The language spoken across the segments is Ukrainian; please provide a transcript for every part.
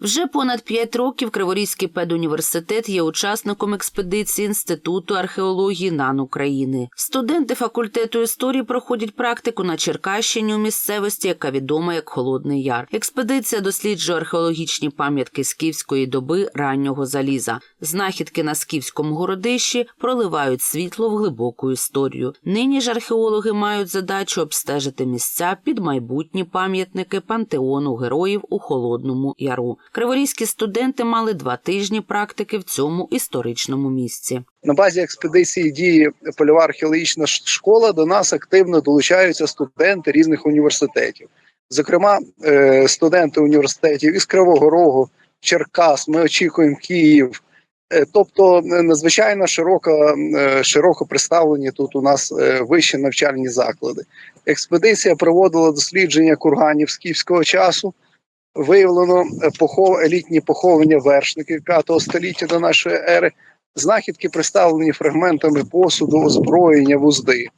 Вже понад п'ять років Криворізький педуніверситет є учасником експедиції Інституту археології НАН України. Студенти факультету історії проходять практику на Черкащині у місцевості, яка відома як Холодний Яр. Експедиція досліджує археологічні пам'ятки скіфської доби раннього заліза. Знахідки на скіфському городищі проливають світло в глибоку історію. Нині ж археологи мають задачу обстежити місця під майбутні пам'ятники пантеону героїв у Холодному Яру. Криворізькі студенти мали два тижні практики в цьому історичному місці. На базі експедиції діє польова археологічна школа. До нас активно долучаються студенти різних університетів. Зокрема, е, студенти університетів із Кривого Рогу, Черкас. Ми очікуємо Київ. Е, Тобто е, надзвичайно широко, широко представлені тут у нас вищі навчальні заклади. Експедиція проводила дослідження курганів скіфського часу. Виявлено е, похов, елітні поховання вершників 5 століття до нашої ери. Знахідки представлені фрагментами посуду, озброєння, вузди.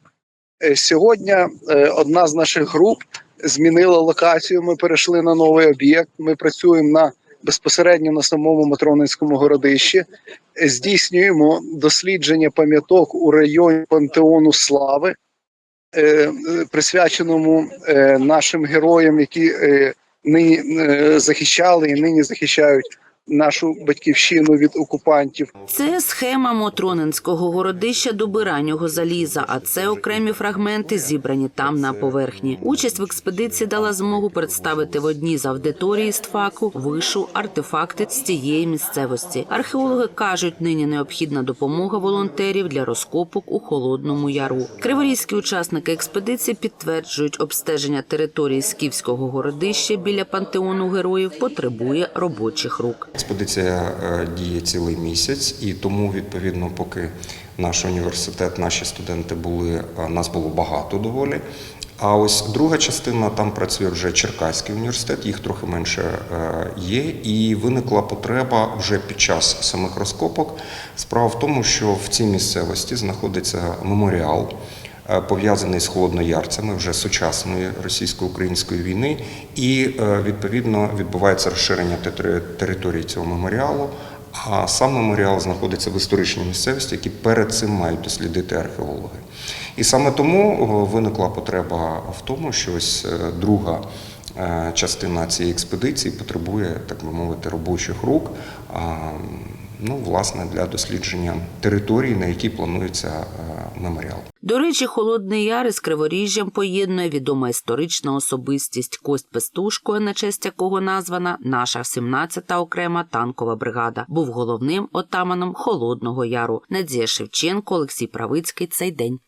Е, Сьогодні е, одна з наших груп змінила локацію. Ми перейшли на новий об'єкт. Ми працюємо на безпосередньо на самому Матронинському городищі. Здійснюємо дослідження пам'яток у районі Пантеону Слави, присвяченому нашим героям, які нині е, захищали і нині захищають нашу батьківщину від окупантів. Це схема Мотронинського городища доби раннього заліза, а це окремі фрагменти, зібрані там на поверхні. Участь в експедиції дала змогу представити в одній з аудиторій СТФАКу вишу артефакти з цієї місцевості. Археологи кажуть, нині необхідна допомога волонтерів для розкопок у холодному яру. Криворізькі учасники експедиції підтверджують, обстеження території скіфського городища біля пантеону героїв потребує робочих рук. Експедиція е, діє цілий місяць, і тому, відповідно, поки наш університет, наші студенти були, е, нас було багато доволі. А ось друга частина там працює вже Черкаський університет, їх трохи менше е, є, і виникла потреба вже під час самих розкопок. Справа в тому, що в цій місцевості знаходиться меморіал пов'язаний з холодноярцями вже сучасної російсько-української війни, і е, відповідно відбувається розширення території цього меморіалу. А сам меморіал знаходиться в історичній місцевості, які перед цим мають дослідити археологи. І саме тому виникла потреба в тому, що ось е, друга е, частина цієї експедиції потребує, так би мовити, робочих рук. Ну, власне, для дослідження території, на якій планується е, меморіал. До речі, Холодний Яр із Криворіжжям поєднує відома історична особистість Кость Пестушко, на честь якого названа наша 17-та окрема танкова бригада, був головним отаманом Холодного Яру. Надія Шевченко, Олексій Правицький. Цей день.